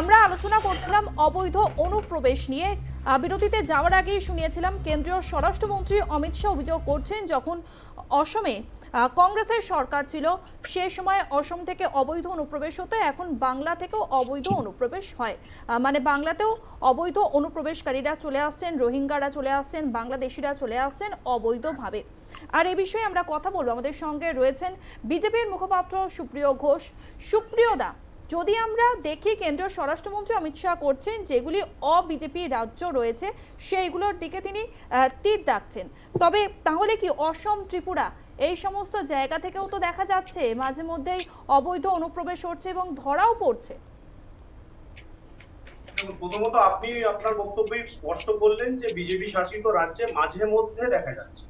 আমরা আলোচনা করছিলাম অবৈধ অনুপ্রবেশ নিয়ে। বিরতিতে যাওয়ার আগেই শুনিয়েছিলাম, কেন্দ্রীয় স্বরাষ্ট্রমন্ত্রী অমিত শাহ অভিযোগ করছেন, যখন অসমে কংগ্রেসের সরকার ছিল, সে সময় অসম থেকে অবৈধ অনুপ্রবেশ হতো, এখন বাংলা থেকেও অবৈধ অনুপ্রবেশ হয়। মানে বাংলাতেও অবৈধ অনুপ্রবেশকারীরা চলে আসছেন, রোহিঙ্গারা চলে আসছেন, বাংলাদেশিরা চলে আসছেন অবৈধভাবে। আর এ বিষয়ে আমরা কথা বলব। আমাদের সঙ্গে রয়েছেন বিজেপির মুখপাত্র সুপ্রিয় ঘোষ। সুপ্রিয় দা যদি আমরা দেখি কেন্দ্রীয় স্বরাষ্ট্রমন্ত্রী অমিত শাহ করছেন, যেগুলি অবিজেপি রাজ্য রয়েছে, সেইগুলোর দিকে তিনি তীর ডাকছেন। তবে তাহলে কি অসম ত্রিপুরা এই সমস্ত জায়গা থেকেও তো দেখা যাচ্ছে, মাঝে মধ্যেই অবৈধ অনুপ্রবেশ হচ্ছে এবং ধরাও পড়ছে? প্রথমত আপনি আপনার বক্তব্যে স্পষ্ট করলেন যে বিজেপি শাসিত রাজ্যে মাঝে মধ্যে দেখা যাচ্ছে।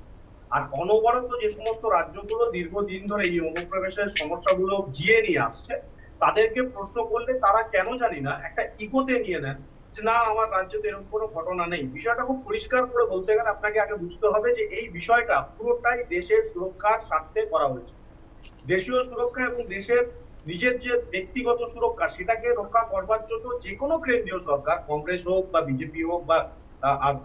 আর অনবরত যে সমস্ত রাজ্যগুলো দীর্ঘদিন ধরে এই অনুপ্রবেশের সমস্যাগুলো জিয়ে নিয়ে আসছে তাদেরকে প্রশ্ন করলে তারা কেন জানি না, একটা ইগোতে নিয়ে নেন যে না, আমার রাজ্যে তো এরকম কোনো ঘটনা নেই। বিষয়টা খুব পরিষ্কার করে বলতে গেলে আপনাকে আগে বুঝতে হবে যে এই বিষয়টা পুরোটাই দেশের সুরক্ষার স্বার্থে করা হয়েছে। দেশীয় সুরক্ষা এবং দেশের নিজের যে ব্যক্তিগত সুরক্ষা, সেটাকে রক্ষা করবার জন্য যে কোনো কেন্দ্রীয় সরকার, কংগ্রেস হোক বা বিজেপি হোক বা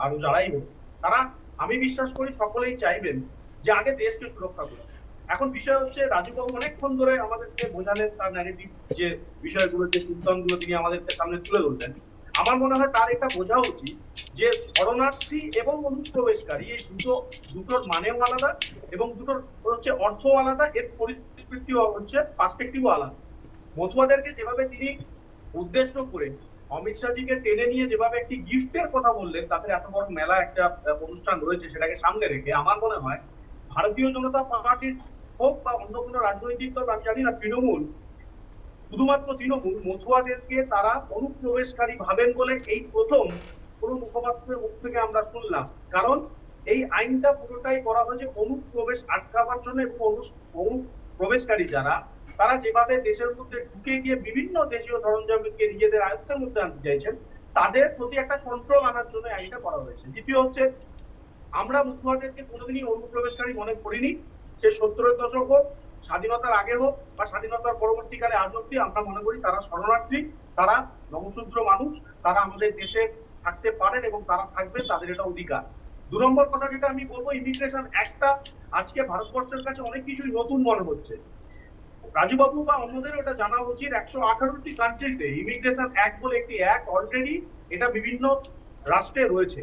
আরও যারাই হোক, তারা, আমি বিশ্বাস করি সকলেই চাইবেন যে আগে দেশকে সুরক্ষা করুন এখন বিষয় হচ্ছে রাজুবাবু অনেকক্ষণ ধরে আমাদেরকে বোঝালেন তার ন্যারেটিভ যে বিষয়গুলো, যে চিন্তনগুলো তিনি আমাদেরকে সামনে তুলে ধরলেন। আমার মনে হয় তার এটা বোঝা উচিত যে শরণার্থী এবং অনুপ্রবেশকারী এই দুটো, দুটোর মানেও আলাদা এবং দুটোর হচ্ছে অর্থ আলাদা, এর পরিস্থিতিও হচ্ছে পার্সপেক্টিভও আলাদা। মতুয়াদেরকে যেভাবে তিনি উদ্দেশ্য করে অমিত শাহজিকে টেনে নিয়ে যেভাবে একটি গিফটের কথা বললেন তাদের এত বড় মেলা একটা অনুষ্ঠান রয়েছে সেটাকে সামনে রেখে, আমার মনে হয় ভারতীয় জনতা পার্টির হোক বা অন্য কোনো রাজনৈতিক দল, আমি জানি না, তৃণমূল। শুধুমাত্র তৃণমূল মতুয়াদেরকে তারা অনুপ্রবেশকারী ভাবেন বলে এই প্রথম কোন মুখপাত্রের মুখ থেকে আমরা শুনলাম। কারণ এই আইনটা পুরোটাই করা হয়েছে অনুপ্রবেশ আটকাবার জন্য এবং অনুপ্রবেশকারী যারা, তারা যেভাবে দেশের মধ্যে ঢুকে গিয়ে বিভিন্ন দেশীয় সরঞ্জামকে নিজেদের আয়ত্তের মধ্যে আনতে চাইছেন, তাদের প্রতি একটা কন্ট্রোল আনার জন্য আইনটা করা হয়েছে। দ্বিতীয় হচ্ছে, আমরা মুসলমানদেরকে কোনোদিনই অনুপ্রবেশকারী মনে করিনি। সে সত্তরের দশক হোক, স্বাধীনতার আগে হোক বা স্বাধীনতার পরবর্তীকালে আজ অব্দি আমরা মনে করি তারা শরণার্থী, তারা নমশূদ্র মানুষ, তারা আমাদের দেশে থাকতে পারেন এবং তারা থাকবেন, তাদের এটা অধিকার। দু নম্বর কথা যেটা আমি বলব ইমিগ্রেশন একটা আজকে ভারতবর্ষের কাছে অনেক কিছুই নতুন মনে হচ্ছে। রাজুবাবু বা অন্যদের এটা জানা উচিত, একশো আঠারোটি কান্ট্রিতে ইমিগ্রেশন অ্যাক্ট বলে একটি অ্যাক্ট অলরেডি এটা বিভিন্ন রাষ্ট্রে রয়েছে।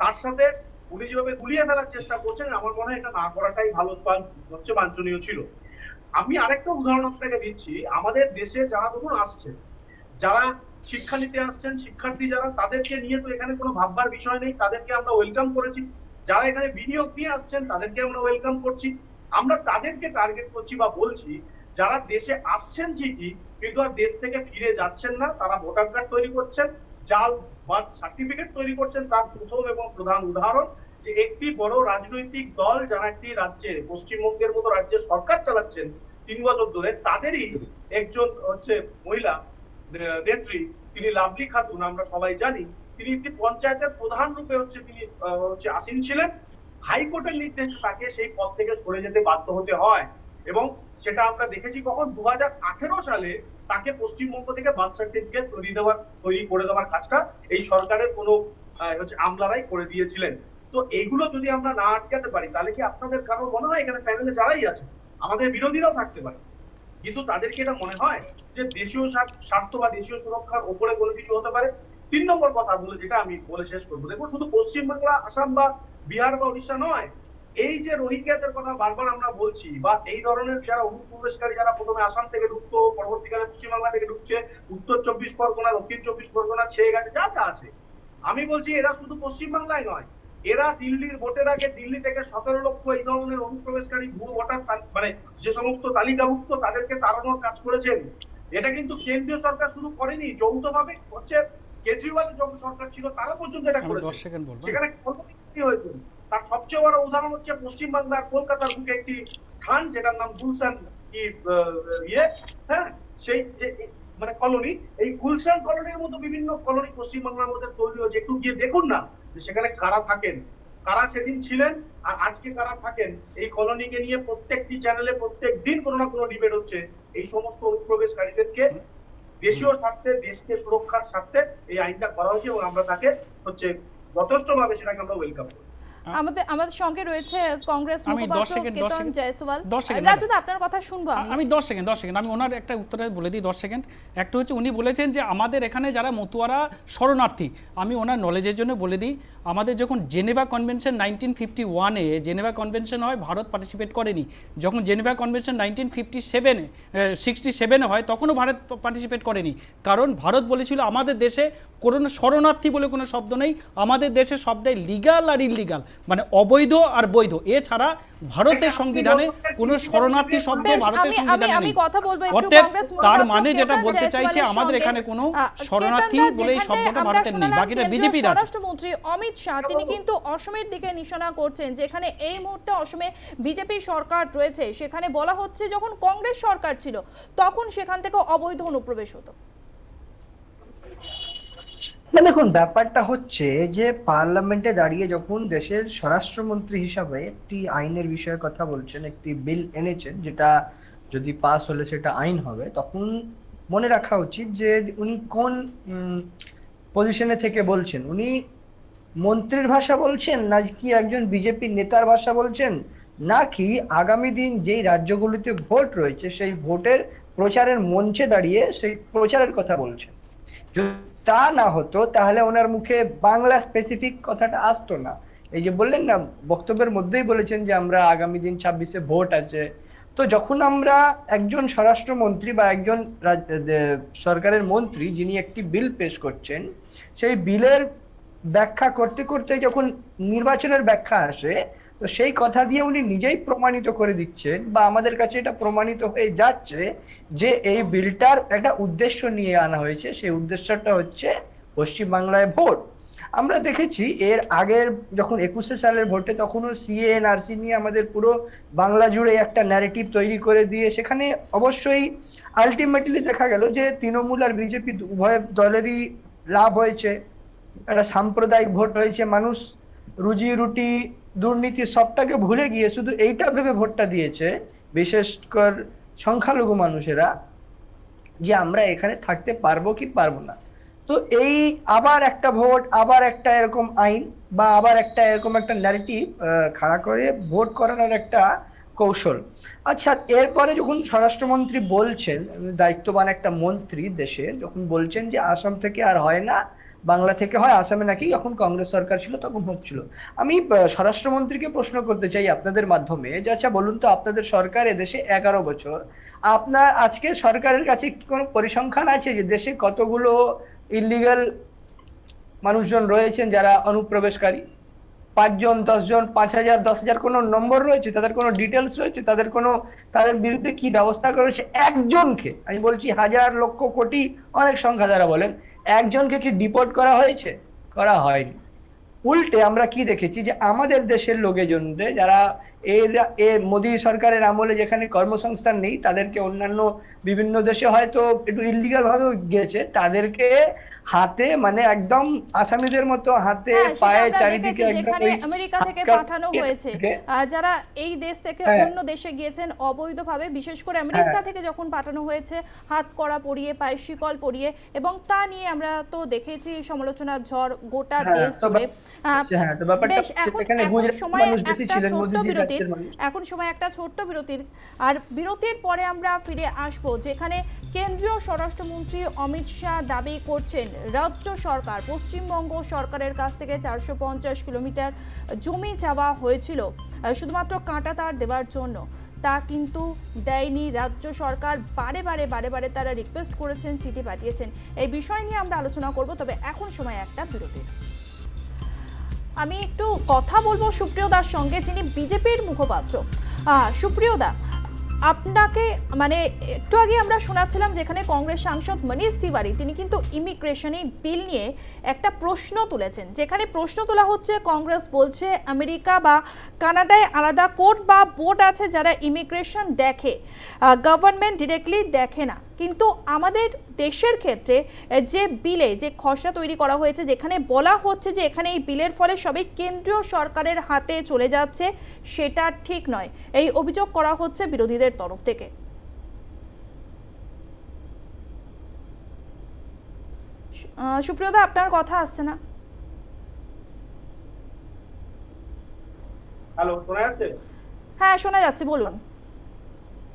তার সাথে উনি যেভাবে গুলিয়ে ফেলার চেষ্টা করছেন, আমার মনে হয় এটা না করাটাই ভালো হচ্ছে বাঞ্ছনীয় ছিল। আমি আরেকটা উদাহরণ আপনাকে দিচ্ছি, আমাদের দেশে যারা ধরুন আসছে, যারা শিক্ষা নিতে আসছেন, শিক্ষার্থী যারা, তাদেরকে নিয়ে তো এখানে কোনো ভাববার বিষয় নেই, তাদেরকে আমরা ওয়েলকাম করেছি। যারা এখানে বিনিয়োগ নিয়ে আসছেন, তাদেরকে আমরা ওয়েলকাম করছি। আমরা তাদেরকে টার্গেট করছি বা বলছি, যারা দেশে আসছেন ঠিকই, কিন্তু আর দেশ থেকে ফিরে যাচ্ছেন না, তারা ভোটার কার্ড তৈরি করছেন জাল বার্থ সার্টিফিকেট তৈরি করছেন তার প্রথম এবং প্রধান উদাহরণ যে একটি বড় রাজনৈতিক দল যারা একটি রাজ্যে পশ্চিমবঙ্গের মতো রাজ্যে সরকার চালাচ্ছেন তিন বছর ধরে, তাদেরই একজন হচ্ছে মহিলা নেত্রী, তিনি লাভলি খাতুন, আমরা সবাই জানি। তিনি একটি পঞ্চায়েতের প্রধান রূপে হচ্ছে তিনি হচ্ছে আসীন ছিলেন। হাইকোর্টের নির্দেশে তাকে সেই পদ থেকে সরে যেতে বাধ্য হতে হয়। এবং সেটা আমরা দেখেছি কখন? দু সালে তাকে পশ্চিমবঙ্গ থেকে বার্থ সার্টিফিকেট তৈরি দেওয়ার, তৈরি করে দেওয়ার কাজটা এই সরকারের কোনো হচ্ছে আমলারাই করে দিয়েছিলেন। তো এইগুলো যদি আমরা না আটকাতে পারি, তাহলে কি আপনাদের কারও মনে হয় এখানে প্যানেলে যারাই আছে? আমাদের বিরোধীরাও থাকতে পারে। কিন্তু তাদেরকে এটা মনে হয় যে দেশীয় স্বার্থ- বা দেশীয় সুরক্ষার ওপরে কোনো কিছু হতে পারে? তিন নম্বর কথা বলে, যেটা আমি বলে শেষ করব। দেখুন, শুধু পশ্চিমবাংলা আসাম বা বিহার বা উড়িষ্যা নয় এই যে রোহিঙ্গাদের কথা বারবার আমরা বলছি বা এই ধরনের যারা অনুপ্রবেশকারী যারা প্রথমে আসাম থেকে ঢুকতো পরবর্তীকালে পশ্চিমবাংলা থেকে ঢুকছে উত্তর চব্বিশ পরগনা দক্ষিণ চব্বিশ পরগনা ছেয়ে গেছে যা যা আছে। আমি বলছি এরা শুধু পশ্চিমবাংলায় নয় এরা দিল্লির ভোটের আগে দিল্লি থেকে সতেরো লক্ষ এই ধরনের অনুপ্রবেশকারী ভুয়ো ভোটার মানে যে সমস্ত তালিকাভুক্ত তাদেরকে তাড়ানোর কাজ করেছেন এটা কিন্তু কেন্দ্রীয় সরকার শুধু করেনি যৌথভাবে হচ্ছে কেজরিওয়ালের যখন সরকার ছিল তারা পর্যন্ত এটা করেছে। সেখানে কি হয়েছে। তার সবচেয়ে বড় উদাহরণ হচ্ছে পশ্চিমবাংলার কলকাতার বুকে একটি স্থান, যেটার নাম গুলশান ইয়ে হ্যাঁ? সেই যে মানে কলোনি। এই গুলশান কলোনির মতো বিভিন্ন কলোনি পশ্চিমবাংলার মধ্যে তৈরি হয়েছে। একটু গিয়ে দেখুন না যে সেখানে কারা থাকেন। কারা সেদিন ছিলেন আর আজকে কারা থাকেন? এই কলোনিকে নিয়ে প্রত্যেকটি চ্যানেলে প্রত্যেক দিন কোনো না কোনো ডিবেট হচ্ছে। এই সমস্ত অনুপ্রবেশকারীদেরকে দেশীয় স্বার্থে, দেশকে সুরক্ষার স্বার্থে এই আইনটা করা হয়েছে এবং আমরা তাকে হচ্ছে যথেষ্টভাবে সেটাকে আমরা ওয়েলকাম করি আমাদের আমাদের সঙ্গে রয়েছে কংগ্রেস মুখপাত্র কেতন জয়সওয়াল। রাজু আপনার কথা শুনব আমি। আমি দশ সেকেন্ড দশ সেকেন্ড আমি ওনার একটা উত্তরে বলে দিই দশ সেকেন্ড একটা হচ্ছে উনি বলেছেন যে আমাদের এখানে যারা মতুয়ারা শরণার্থী আমি ওনার নলেজের জন্য বলে দিই আমাদের যখন জেনেভা কনভেনশন নাইনটিন ফিফটি ওয়ানে জেনেভা কনভেনশন হয় ভারত পার্টিসিপেট করেনি। যখন জেনেভা কনভেনশন নাইনটিন ফিফটি সেভেনে সিক্সটি সেভেনে হয় তখনও ভারত পার্টিসিপেট করেনি। কারণ ভারত বলেছিল আমাদের দেশে কোনো শরণার্থী বলে কোনো শব্দ নেই আমাদের দেশে সবটাই লিগাল আর ইলিগাল মানে অবৈধ আর বৈধ। এছাড়া ভারতের সংবিধানে কোনো শরণার্থী শব্দ ভারতের আমি- আমি- সংবিধানে নেই। কথা বলব একটু অতএব কংগ্রেস তার মানে যেটা বলতে চাইছে আমাদের এখানে কোনো শরণার্থী বলে এই শব্দটা ভারতের নেই। বাকিটা বিজেপির আছে। স্বরাষ্ট্রমন্ত্রী অমিত শাহ তিনি কিন্তু অসমের দিকে নিশানা করছেন যেখানে এই মুহূর্তে অসমে বিজেপি সরকার রয়েছে। সেখানে বলা হচ্ছে যখন কংগ্রেস সরকার ছিল তখন সেখান থেকে অবৈধ অনুপ্রবেশ হতো। না, দেখুন, ব্যাপারটা হচ্ছে যে পার্লামেন্টে দাঁড়িয়ে যখন দেশের স্বরাষ্ট্রমন্ত্রী হিসাবে একটি আইনের বিষয়ে কথা বলছেন, একটি বিল এনেছেন, যেটা যদি পাস হলে সেটা আইন হবে, তখন মনে রাখা উচিত যে উনি কোন পজিশনে থেকে বলছেন? উনি মন্ত্রীর ভাষা বলছেন না কি একজন বিজেপি নেতার ভাষা বলছেন? নাকি আগামী দিন যেই রাজ্যগুলিতে ভোট রয়েছে, সেই ভোটের প্রচারের মঞ্চে দাঁড়িয়ে সেই প্রচারের কথা বলছেন? তা না হতো, তাহলে ওনার মুখে বাংলা স্পেসিফিক কথাটা আসতো না। এই যে বললেন না, বক্তব্যের মধ্যেই বলেছেন যে আমরা আগামী দিন ছাব্বিশে ভোট আছে। তো যখন আমরা একজন স্বরাষ্ট্রমন্ত্রী বা একজন সরকারের মন্ত্রী যিনি একটি বিল পেশ করছেন, সেই বিলের ব্যাখ্যা করতে করতে যখন নির্বাচনের ব্যাখ্যা আসে তো সেই কথা দিয়ে উনি নিজেই প্রমাণিত করে দিচ্ছেন বা আমাদের কাছে এটা প্রমাণিত হয়ে যাচ্ছে যে এই বিলটার একটা উদ্দেশ্য নিয়ে আনা হয়েছে। সেই উদ্দেশ্যটা হচ্ছে পশ্চিমবাংলায় ভোট। আমরা দেখেছি এর আগের যখন একুশে সালের ভোটে তখনও সিএ এনআরসি নিয়ে আমাদের পুরো বাংলা জুড়ে একটা ন্যারেটিভ তৈরি করে দিয়ে সেখানে অবশ্যই আলটিমেটলি দেখা গেল যে তৃণমূল আর বিজেপি উভয় দলেরই লাভ হয়েছে। একটা সাম্প্রদায়িক ভোট হয়েছে, মানুষ রুজি, রুটি, দুর্নীতি সবটাকে ভুলে গিয়ে শুধু এইটা ভেবে ভোটটা দিয়েছে বিশেষ করে সংখ্যালঘু মানুষেরা যে আমরা এখানে থাকতে পারব কি পারব না। তো এই আবার একটা ভোট, আবার একটা এরকম আইন বা আবার একটা এরকম একটা ন্যারেটিভ খাড়া করে ভোট করানোর একটা কৌশল। আচ্ছা এরপরে যখন স্বরাষ্ট্রমন্ত্রী বলছেন, দায়িত্ববান একটা মন্ত্রী দেশে যখন বলছেন যে আসাম থেকে আর হয় না বাংলা থেকে হয়, আসামে নাকি যখন কংগ্রেস সরকার ছিল তখন হচ্ছিল। আমি স্বরাষ্ট্রমন্ত্রীকে প্রশ্ন করতে চাই আপনাদের মাধ্যমে, যে আচ্ছা বলুন তো আপনাদের সরকার এদেশে এগারো বছর, আপনার আজকে সরকারের কাছে কোনো পরিসংখ্যান আছে যে দেশে কতগুলো ইলিগাল মানুষজন রয়েছেন যারা অনুপ্রবেশকারী? পাঁচজন, দশজন, পাঁচ হাজার, দশ হাজার কোনো নম্বর রয়েছে? তাদের কোনো ডিটেলস রয়েছে? তাদের কোনো, তাদের বিরুদ্ধে কি ব্যবস্থা করেছে একজনকে, আমি বলছি হাজার লক্ষ কোটি অনেক সংখ্যা যারা বলেন একজনকে কি ডিপোর্ট করা হয়েছে? করা হয়নি। উল্টে আমরা কি দেখেছি যে আমাদের দেশের লোকেজনদের যারা এর এ মোদী সরকারের আমলে যেখানে কর্মসংস্থান নেই, তাদেরকে অন্যান্য বিভিন্ন দেশে হয়তো একটু ইলিগাল ভাবে গেছে তাদেরকে হাতে মানে একদম আসামিদের মতো হাতে হ্যাঁ, পায়ে চারিদিকে যেখানে আমেরিকা থেকে পাঠানো হয়েছে। যারা এই দেশ থেকে হ্যাঁ। অন্য দেশে গিয়েছেন অবৈধভাবে বিশেষ করে আমেরিকা থেকে যখন পাঠানো হয়েছে হাত কড়া পরিয়ে পায়ে শিকল পরিয়ে এবং তা নিয়ে আমরা তো দেখেছি সমালোচনার ঝড় গোটা হ্যাঁ, দেশ জুড়ে। হ্যাঁ, বেশ এখন সময় একটা ছোট্ট বিরতির এখন সময় একটা ছোট্ট বিরতির। আর বিরতির পরে আমরা ফিরে আসব যেখানে কেন্দ্রীয় স্বরাষ্ট্রমন্ত্রী অমিত শাহ দাবি করছেন রাজ্য সরকার, পশ্চিমবঙ্গ সরকারের কাছ থেকে চারশো পঞ্চাশ কিলোমিটার জমি চাওয়া হয়েছিল শুধুমাত্র কাঁটা তার দেওয়ার জন্য। তা কিন্তু দেয়নি রাজ্য সরকার। বারে বারে বারে বারে তারা রিকোয়েস্ট করেছেন, চিঠি পাঠিয়েছেন। এই বিষয় নিয়ে আমরা আলোচনা করব, তবে এখন সময় একটা বিরতির। আমি একটু কথা বলব সুপ্রিয় দার সঙ্গে, যিনি বিজেপির মুখপাত্র। সুপ্রিয় দা আপনাকে মানে একটু আগে আমরা শোনাচ্ছিলাম যেখানে কংগ্রেস সাংসদ মনীষ তিওয়ারি, তিনি কিন্তু ইমিগ্রেশনে বিল নিয়ে একটা প্রশ্ন তুলেছেন। যেখানে প্রশ্ন তোলা হচ্ছে, কংগ্রেস বলছে আমেরিকা বা কানাডায় আলাদা কোর্ট বা বোর্ড আছে যারা ইমিগ্রেশন দেখে গভর্নমেন্ট ডিরেক্টলি দেখে না। কিন্তু আমাদের দেশের ক্ষেত্রে যে বিলে যে খসড়া তৈরি করা হয়েছে যেখানে বলা হচ্ছে যে এখানে এই বিলের ফলে সবই কেন্দ্রীয় সরকারের হাতে চলে যাচ্ছে সেটা ঠিক নয়। এই অভিযোগ করা হচ্ছে বিরোধীদের তরফ থেকে। সুপ্রিয়দা আপনার কথা আসছে না। হ্যালো শোনা যাচ্ছে? হ্যাঁ শোনা যাচ্ছে বলুন।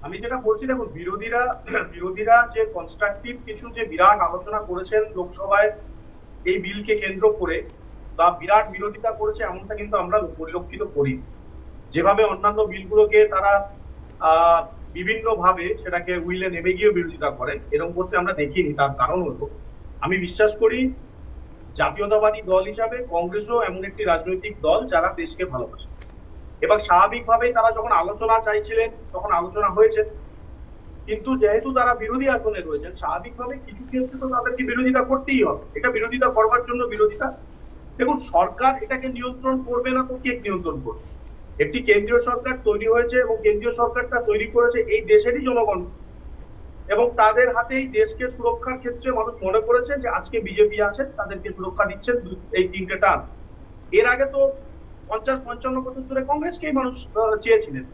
আমি যেটা বলছি, দেখুন, বিরোধীরা বিরোধীরা যে কনস্ট্রাকটিভ কিছু যে বিরাট আলোচনা করেছেন লোকসভায় এই বিলকে কেন্দ্র করে, বা বিরাট বিরোধিতা করেছে, এমনটা কিন্তু আমরা পরিলক্ষিত করি। যেভাবে অন্যান্য বিলগুলোকে তারা আহ বিভিন্ন ভাবে সেটাকে উইলে নেমে গিয়ে বিরোধিতা করে, এরকম করতে আমরা দেখিনি, তার কারণ হলো, আমি বিশ্বাস করি জাতীয়তাবাদী দল হিসাবে কংগ্রেসও এমন একটি রাজনৈতিক দল যারা দেশকে ভালোবাসে। এবং স্বাভাবিকভাবেই তারা যখন আলোচনা চাইছিলেন, তখন আলোচনা হয়েছে। কিন্তু যেহেতু তারা বিরোধী আসনে রয়েছেন, স্বাভাবিকভাবে কিছু ক্ষেত্রে তো তাদেরকে বিরোধিতা করতেই হবে। এটা বিরোধিতা করবার জন্য বিরোধিতা। দেখুন, সরকার এটাকে নিয়ন্ত্রণ করবে না তো কে নিয়ন্ত্রণ করবে? একটি কেন্দ্রীয় সরকার তৈরি হয়েছে এবং কেন্দ্রীয় সরকারটা তৈরি করেছে এই দেশেরই জনগণ। এবং তাদের হাতেই দেশকে সুরক্ষার ক্ষেত্রে মানুষ মনে করেছে যে আজকে বিজেপি আছে তাদেরকে সুরক্ষা দিচ্ছেন এই তিনটে টান। এর আগে তো পঞ্চাশ, পঞ্চান্ন বছর ধরে কংগ্রেসকেই মানুষ চেয়েছিলেন।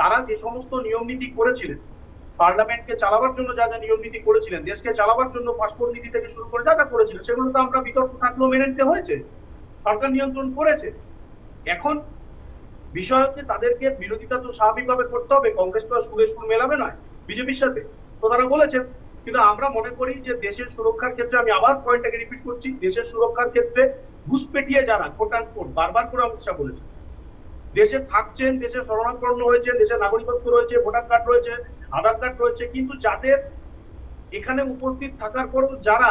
তারা যে সমস্ত নিয়ম নীতি করেছিলেন, পার্লামেন্টকে চালাবার জন্য যা যা নিয়ম নীতি করেছিলেন, দেশকে চালাবার জন্য পাসপোর্ট নীতি থেকে শুরু করে যা যা করেছিলেন, সেগুলো তো আমরা বিতর্ক থাকলেও মেনে নিতে হয়েছে। সরকার নিয়ন্ত্রণ করেছে। এখন বিষয় হচ্ছে তাদেরকে বিরোধিতা তো স্বাভাবিকভাবে করতে হবে, কংগ্রেস তো সুরে সুর মেলাবে নয়, বিজেপির সাথে। তো তারা বলেছেন, কিন্তু আমরা মনে করি যে দেশের সুরক্ষার ক্ষেত্রে আমি আবার পয়েন্টটাকে রিপিট করছি, দেশের সুরক্ষার ক্ষেত্রে ঘুষপেটিয়ে যারা কোট কোট বারবার করে অমিত শাহ বলেছেন। দেশে থাকছেন দেশে শরণাপন্ন হয়েছে দেশে নাগরিকত্ব রয়েছে ভোটার কার্ড রয়েছে আধার কার্ড রয়েছে কিন্তু যাদের এখানে উপস্থিত থাকার পরও যারা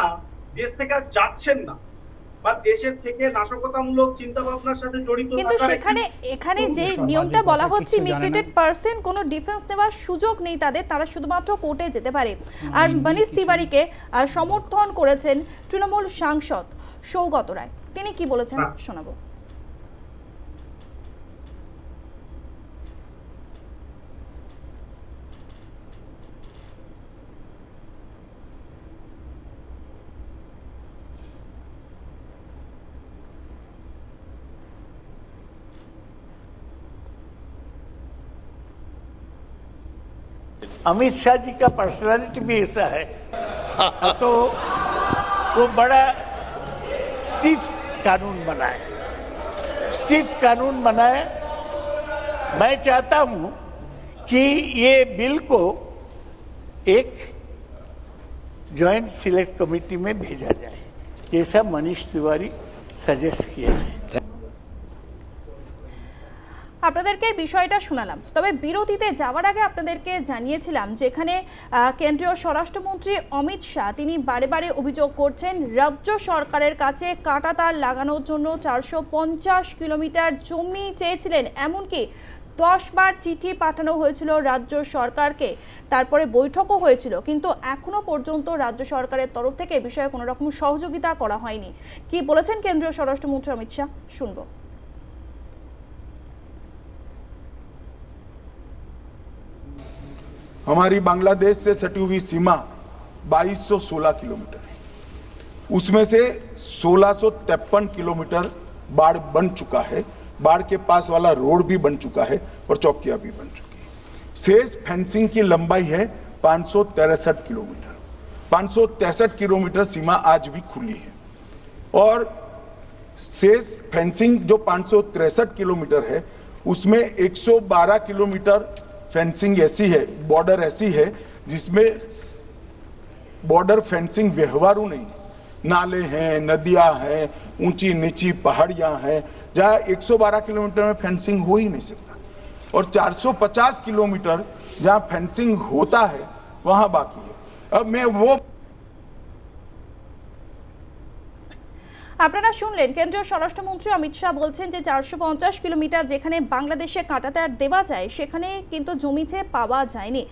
দেশ থেকে আর যাচ্ছেন না বা দেশের থেকে নাশকতামূলক চিন্তা ভাবনার সাথে জড়িত কিন্তু সেখানে এখানে যে নিয়মটা বলা হচ্ছে। ইমিগ্রেটেড পার্সন কোনো ডিফেন্স নেওয়ার সুযোগ নেই তাদের তারা শুধুমাত্র কোর্টে যেতে পারে। আর মনীষ তিওয়ারিকে আহ, সমর্থন করেছেন তৃণমূল সাংসদ। সৌগত রায় তিনি কি বলেছেন হ্যাঁ। শোনাবো अमित शाह जी का पर्सनालिटी भी ऐसा है तो वो बड़ा स्टिफ कानून बनाए। स्टिफ कानून बनाए, मैं चाहता हूँ कि ये बिल को एक ज्वाइंट सिलेक्ट कमेटी में भेजा जाए। जैसा मनीष तिवारी सजेस्ट किया है। আপনাদেরকে বিষয়টা শোনালাম। তবে বিরতিতে যাওয়ার আগে আপনাদেরকে জানিয়েছিলাম যে এখানে কেন্দ্রীয় স্বরাষ্ট্রমন্ত্রী অমিত শাহ, তিনি বারে বারে অভিযোগ করছেন, রাজ্য সরকারের কাছে কাঁটাতার লাগানোর জন্য চারশো পঞ্চাশ কিলোমিটার জমি চেয়েছিলেন। এমনকি দশ বার চিঠি পাঠানো হয়েছিল রাজ্য সরকারকে। তারপরে বৈঠকও হয়েছিল। কিন্তু এখনও পর্যন্ত রাজ্য সরকারের তরফ থেকে বিষয়ে কোনো রকম সহযোগিতা করা হয়নি। কি বলেছেন কেন্দ্রীয় স্বরাষ্ট্রমন্ত্রী অমিত শাহ? শুনব। हमारी बांग्लादेश से सटी हुई सीमा 2216 किलोमीटर है। उसमें से सोलह किलोमीटर बाढ़ बन चुका है। बाढ़ के पास वाला रोड भी बन चुका है और चौकियाँ भी बन चुकी है। शेष फेंसिंग की लंबाई है पाँच किलोमीटर। पाँच किलोमीटर सीमा आज भी खुली है। और शेष फेंसिंग जो पाँच किलोमीटर है, उसमें 112 किलोमीटर फेंसिंग ऐसी है बॉर्डर ऐसी है, जिसमें बॉर्डर फेंसिंग व्यवहारू नहीं नाले हैं, नदियाँ हैं ऊँची नीची पहाड़ियाँ हैं, जहाँ 112 किलोमीटर में फेंसिंग हो ही नहीं सकता। और 450 किलोमीटर जहाँ फेंसिंग होता है, वहाँ बाकी है। अब मैं वो আপনারা শুনলেন কেন্দ্রীয় স্বরাষ্ট্রমন্ত্রী অমিত শাহ বলছেন যে চারশো পঞ্চাশ কিলোমিটার যেখানে বাংলাদেশে কাঁটাতার দেওয়া যায়, সেখানে কিন্তু জমিছে পাওয়া যায়নি।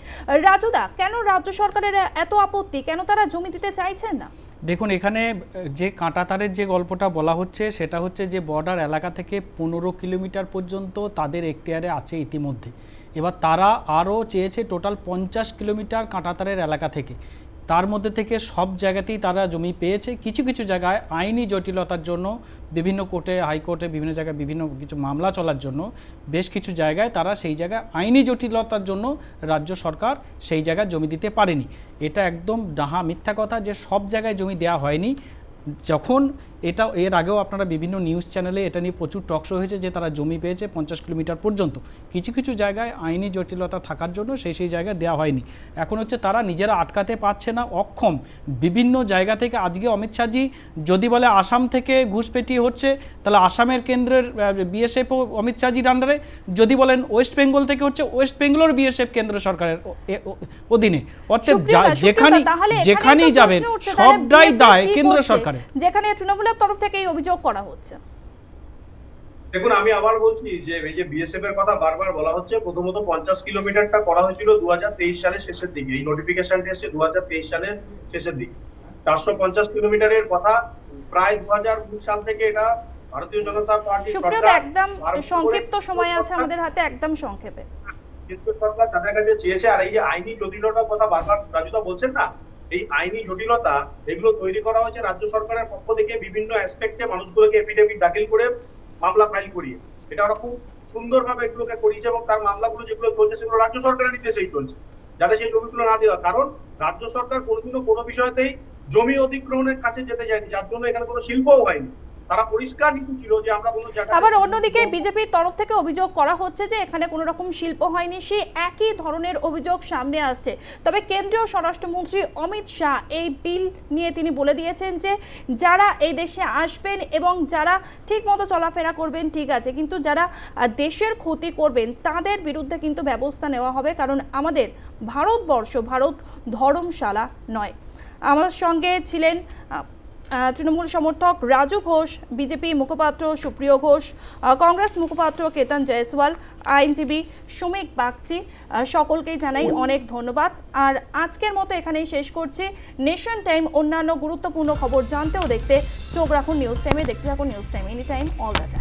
রাজুদা কেন রাজ্য সরকারের এত আপত্তি? কেন তারা জমি দিতে চাইছেন না? দেখুন, এখানে যে কাঁটাতারের যে গল্পটা বলা হচ্ছে, সেটা হচ্ছে যে বর্ডার এলাকা থেকে পনেরো কিলোমিটার পর্যন্ত তাদের এখতিয়ারে আছে ইতিমধ্যে। এবার তারা আরও চেয়েছে টোটাল পঞ্চাশ কিলোমিটার কাঁটাতারের এলাকা থেকে। তার মধ্যে থেকে সব জায়গাতেই তারা জমি পেয়েছে। কিছু কিছু জায়গায় আইনি জটিলতার জন্য, বিভিন্ন কোর্টে, হাইকোর্টে বিভিন্ন জায়গায় বিভিন্ন কিছু মামলা চলার জন্য বেশ কিছু জায়গায় তারা সেই জায়গায় আইনি জটিলতার জন্য রাজ্য সরকার সেই জায়গায় জমি দিতে পারেনি। এটা একদম ডাহা মিথ্যা কথা যে সব জায়গায় জমি দেওয়া হয়নি। যখন এটা এর আগেও আপনারা বিভিন্ন নিউজ চ্যানেলে এটা নিয়ে প্রচুর টকশো হয়েছে যে তারা জমি পেয়েছে পঞ্চাশ কিলোমিটার পর্যন্ত। কিছু কিছু জায়গায় আইনি জটিলতা থাকার জন্য সেই সেই জায়গায় দেওয়া হয়নি। এখন হচ্ছে তারা নিজেরা আটকাতে পারছে না অক্ষম। বিভিন্ন জায়গা থেকে আজকে অমিত শাহজি যদি বলে আসাম থেকে ঘুষপেটি হচ্ছে তাহলে আসামের কেন্দ্রের বিএসএফ অমিত শাহজির আন্ডারে যদি বলেন ওয়েস্ট বেঙ্গল থেকে হচ্ছে ওয়েস্ট বেঙ্গলের বিএসএফ কেন্দ্র সরকারের অধীনে। অর্থাৎ সুপ্রিয়তা, যা- যেখানেই যাবেন সবটাই দায় কেন্দ্র করছে? সরকারের। যেখানে তৃণমূলের তরফ থেকে এই অভিযোগ করা হচ্ছে। দেখুন আমি আবার বলছি যে এই যে বিএসএফ এর কথা বারবার বলা হচ্ছে প্রথমত পঞ্চাশ কিলোমিটারটা করা হয়েছিল দু সালের শেষের দিকে। এই নোটিফিকেশনটি এসেছে দু সালের শেষের দিকে। চারশো পঞ্চাশ কিলোমিটারের কথা প্রায় দু সাল থেকে এটা ভারতীয় জনতা পার্টি একদম সংক্ষিপ্ত সময় আছে আমাদের হাতে একদম সংক্ষেপে। কেন্দ্র সরকার যাদের কাছে চেয়েছে আর এই যে আইনি জটিলতার কথা বারবার রাজুদা বলছেন না এই আইনি জটিলতা এগুলো তৈরি করা হয়েছে রাজ্য সরকারের পক্ষ থেকে বিভিন্ন অ্যাসপেক্টে মানুষগুলোকে এফিডেভিট দাখিল করে মামলা ফাইল করিয়ে। এটা ওরা খুব সুন্দরভাবে এগুলোকে করিয়েছে এবং তার মামলাগুলো যেগুলো চলছে সেগুলো রাজ্য সরকারের নির্দেশেই চলছে, যাতে সেই জমিগুলো না দেওয়া। কারণ রাজ্য সরকার কোনোদিনও কোনো বিষয়তেই জমি অধিগ্রহণের কাছে যেতে যায়নি, যার জন্য এখানে কোনো শিল্পও হয়নি। তারা পরিষ্কার কিন্তু ছিল যে আমরা কোনো জায়গায় আবার অন্যদিকে বিজেপির তরফ থেকে অভিযোগ করা হচ্ছে যে এখানে কোনো রকম শিল্প হয়নি সেই একই ধরনের অভিযোগ সামনে আসছে। তবে কেন্দ্রীয় স্বরাষ্ট্রমন্ত্রী অমিত শাহ এই বিল নিয়ে তিনি বলে দিয়েছেন যে যারা এই দেশে আসবেন এবং যারা ঠিক মতো চলাফেরা করবেন ঠিক আছে কিন্তু যারা দেশের ক্ষতি করবেন তাদের বিরুদ্ধে কিন্তু ব্যবস্থা নেওয়া হবে কারণ আমাদের ভারতবর্ষ ভারত ধর্মশালা নয়। আমার সঙ্গে ছিলেন তৃণমূল সমর্থক রাজু ঘোষ, বিজেপি মুখপাত্র সুপ্রিয় ঘোষ কংগ্রেস মুখপাত্র কেতন জয়সওয়াল, আইনজীবী সুমিক বাগচি সকলকেই জানাই অনেক ধন্যবাদ। আর আজকের মতো এখানেই শেষ করছি। নেশন টাইম অন্যান্য গুরুত্বপূর্ণ খবর জানতেও দেখতে চোখ রাখুন নিউজ টাইমে দেখতে থাকুন news time any time all the time